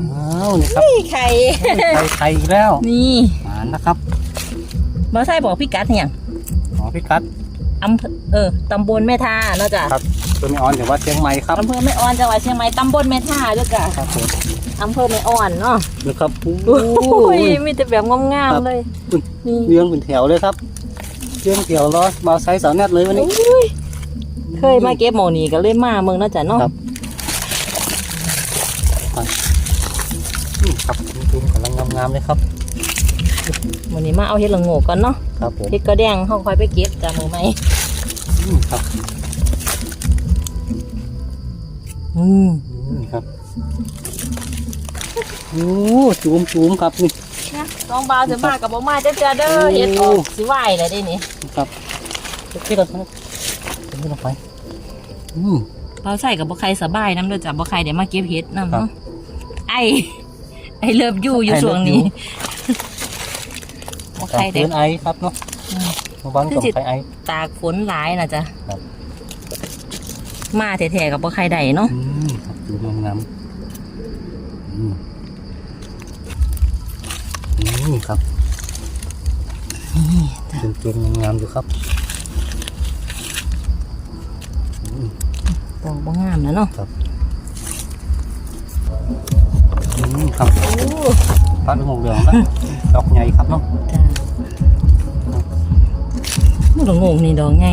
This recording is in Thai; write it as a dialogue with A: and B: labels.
A: อ้าวนี่ครับ
B: นี่ไข่
A: ไข่ไข่อีกแล้ว
B: นี่
A: มานะครับ
B: บ่ใช่บอกพี่กัดเนี่ยง
A: อ๋อพี่กัด
B: อำเภอเออตำบลแม่ท่าเนาะจ้ะ
A: ครับตัวไม่ออนถือว่าเชียงใหม่ครับ
B: อำเภอแม่อ่อนจังหวัดเชียงใหม่ตำบลแม่ท่าด้วยจ้ะ
A: ครับผม
B: อำเภอแม่อ่อนเนาะ
A: นะครับโอ้
B: โอ้
A: ย
B: ยมีแต่แบบงามๆเลย
A: อุ๊ย
B: นี่
A: เลี้ยงเป็นแถวเลยครับเลี้ยงแถวล้อมาไซส์สาวแนทเลยวันนี้
B: โอ้ยเคยมาเก็บหมอนี่ก็เลยมาเมืองเนาะจ้ะเนาะ
A: ครับอืมครับจุ่มๆกำลังงามๆเลยครับ
B: วันนี้มาเอาเห็ดละโงกก่อนเนาะ
A: ครับผม
B: เห็ดกระแดงเขาคอยไปเก็บจ้ะมือไหม
A: อืมครับ
B: อืม
A: อืมครับโอ้จุ่มจุ่มๆครับนี่
B: นะน้องบาวจะมากับบ่มาจ้ะจ้ะเด้อ
A: โอ้
B: เห็ดออกสิไหวเลยได้นี่
A: ครับโอเคเราต้องเดินลงไปอืม
B: เราใส่กับบ่ใครสบายน้ำเด้อจ้ะบ่ใครเดี๋ยวมาเก็บเห็ดน้ำ
A: ครั
B: เนาะ
A: บ
B: ไอ ไอเลิฟยูอยู่
A: I love
B: ช่วงนี้
A: you
B: บ่ใคร
A: เดิ
B: เด็
A: นไอครับเนาะ
B: อืม
A: มาบ้านกับ
B: คือสิ
A: ใครไอ
B: ตากฝนหลายนะจ๊ะ
A: ครับ
B: มาแท้ๆกับบ่ใครได้เนาะ
A: อืมครับดูงามๆอืมอืมครับจุ่มๆงามๆอยู่ครับอืม
B: ดอกบ่งามนะเนาะ
A: อืมครับ
B: โอ้
A: ฟ้าเหลืองเหลืองแล้วดอกใหญ่ครับเนาะ
B: จ้ะมันดอกงงนี่ดอกใหญ่